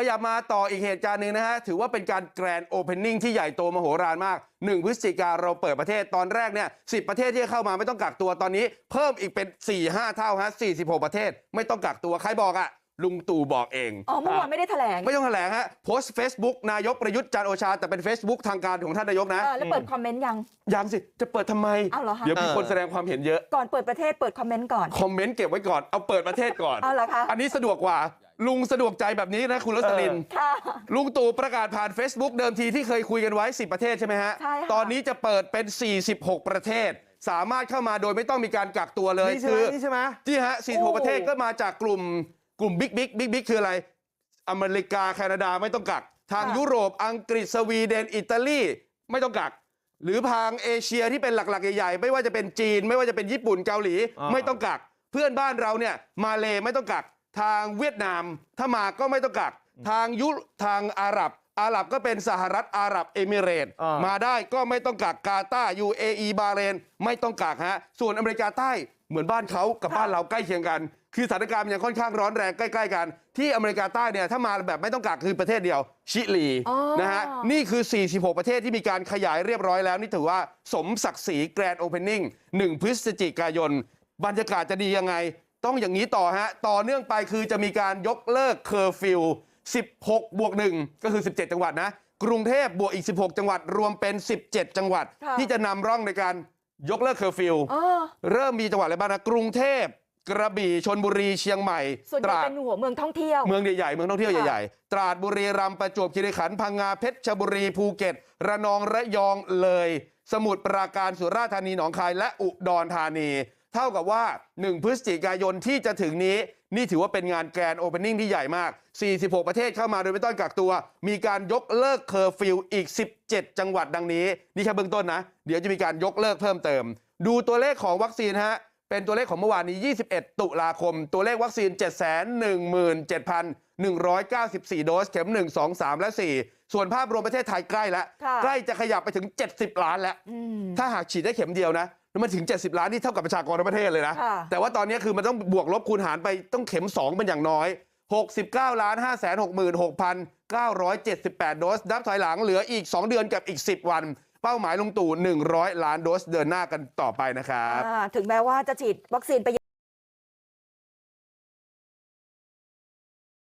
ขยับมาต่ออีกเหตุการณ์หนึ่งนะฮะ ถือว่าเป็นการแกรนโอเพนนิ่งที่ใหญ่โตมโหฬารมาก 1 พฤศจิกาเราเปิดประเทศตอนแรกเนี่ยสิประเทศที่เข้ามาไม่ต้องกักตัวตอนนี้ เพิ่มอีกเป็น 4 5 เท่าฮะ46 ประเทศไม่ต้องกักตัวใครบอกอะ ลุงตู่บอกเองอ๋อเมื่อวานไม่ได้แถลงไม่ต้องแถลงฮะโพสต์ Facebook นายกประยุทธ์จันทร์โอชาแต่เป็น Facebook ทางการของท่านนายกนะเออแล้วเปิดคอมเมนต์ยังยังสิจะเปิดทำไมเอาเหรอคะเดี๋ยวมีเออคนแสดงความเห็นเยอะก่อนเปิดประเทศเปิดคอมเมนต์ก่อนคอมเมนต์เก็บไว้ก่อนเอาเปิดประเทศก่อนเอาเหรอคะอันนี้สะดวกกว่าลุงสะดวกใจแบบนี้นะคุณรสลินค่ะลุงตู่ประกาศผ่าน Facebook เดิมทีที่เคยคุยกันไว้ 10 ประเทศใช่ไหมฮะใช่ค่ะตอนนี้จะเปิดเป็น 46 ประเทศสามารถเข้ามาโดยไม่ต้องมีการกักตัวเลยนี่ใช่ไหมคืนี่ใช่ไหมที่ฮะโอ้46 ประเทศก็มาจากกลุ่มกลุ่ม บิ๊กบิ๊กบิ๊กบิ๊กคืออะไรอเมริกาแคนาดาไม่ต้องกักทางยุโรปอังกฤษสวีเดนอิตาลีไม่ต้องกักหรือทางเอเชียที่เป็นหลักๆใหญ่ๆไม่ว่าจะเป็นจีน ไม่ว่าจะเป็นญี่ปุ่นเกาหลีอ่าไม่ต้องกัก เพื่อนบ้านเราเนี่ยมาเลไม่ต้องกัก ทางเวียดนามถ้ามาก็ไม่ต้องกัก ทางยุทางอาหรับอาหรับก็เป็นสหรัฐอาหรับเอมิเรตส์อ่ามมาได้ก็ไม่ต้องกักกาตาร์ UAE บาห์เรน ไม่ต้องกักฮะส่วนอเมริกาใต้ เหมือนบ้านเขากับบ้านเราใกล้เคียงกันคือสถานการณ์มันยังค่อนข้างร้อนแรงใกล้ๆกัน ที่อเมริกาใต้เนี่ยถ้ามาแบบไม่ต้องกักคือประเทศเดียว ชิลีอ๋อนะฮะนี่คือ 46 ประเทศที่มีการขยายเรียบร้อยแล้ว นี่ถือว่าสมศักดิ์ศรีแกรนด์โอเพนนิ่ง1พฤศจิกายน บรรยากาศจะดียังไง ต้องอย่างนี้ต่อฮะ ต่อเนื่องไปคือจะมีการยกเลิกเคอร์ฟิว16 บวก 1 ก็คือ 17 จังหวัดนะ กรุงเทพบวกอีก 16 จังหวัด รวมเป็น 17 จังหวัดค่ะที่จะนำร่องในการ ยกเลิกเคอร์ฟิวอ๋อเริ่มมีจังหวัดอะไรบ้างนะกรุงเทพกระบี่ชนบุรีเชียงใหม่ส่วนใหตญ่ราดเป็นหัวเมืองท่องเที่ยวเมืองใหญ่ๆเมืองท่องเที่ยวค่ะใหญ่ๆตราดบุรีรัมย์ประจวบคีรีขันธ์พังงาเพชรบุรีภูเก็ต ระนองระยองเลย สมุทรปราการสุราษฎร์ธานีหนองคายและอุดรธานี เท่ากับว่า 1 พฤศจิกายนที่จะถึงนี้ นี่ถือว่าเป็นงานแกรนด์โอเพนนิ่งที่ใหญ่มาก46 ประเทศเข้ามาโดยไม่ต้องกักตัว มีการยกเลิกเคอร์ฟิวอีก 17 จังหวัดดังนี้ นี่แค่เบื้องต้นนะ เดี๋ยวจะมีการยกเลิกเพิ่มเติม ดูตัวเลขของวัคซีนฮะ เป็นตัวเลขของเมื่อวานนี้ 21 ตุลาคม ตัวเลขวัคซีน 717,194 โดส เข็ม 1 2 3 และ 4 ส่วนภาพรวมประเทศไทยใกล้แล้วค่ะใกล้จะขยับไปถึง 70 ล้านแล้วอืมถ้าหากฉีดได้เข็มเดียวนะแล้ว มันถึง 70 ล้านนี่เท่ากับประชากรทั้งประเทศเลยนะค่ะแต่ว่าตอนนี้คือมันต้องบวกลบคูณหารไปต้องเข็ม 2 เป็นอย่างน้อย 69ล้าน5 6 6 978 โดสนับถอยหลังเหลืออีก 2 เดือนกับอีก 10 วัน เป้าหมายลุงตู่ 100 ล้านโดสเดินหน้ากันต่อไปนะครับอ่าถึงแม้ว่าจะฉีดวัคซีนไป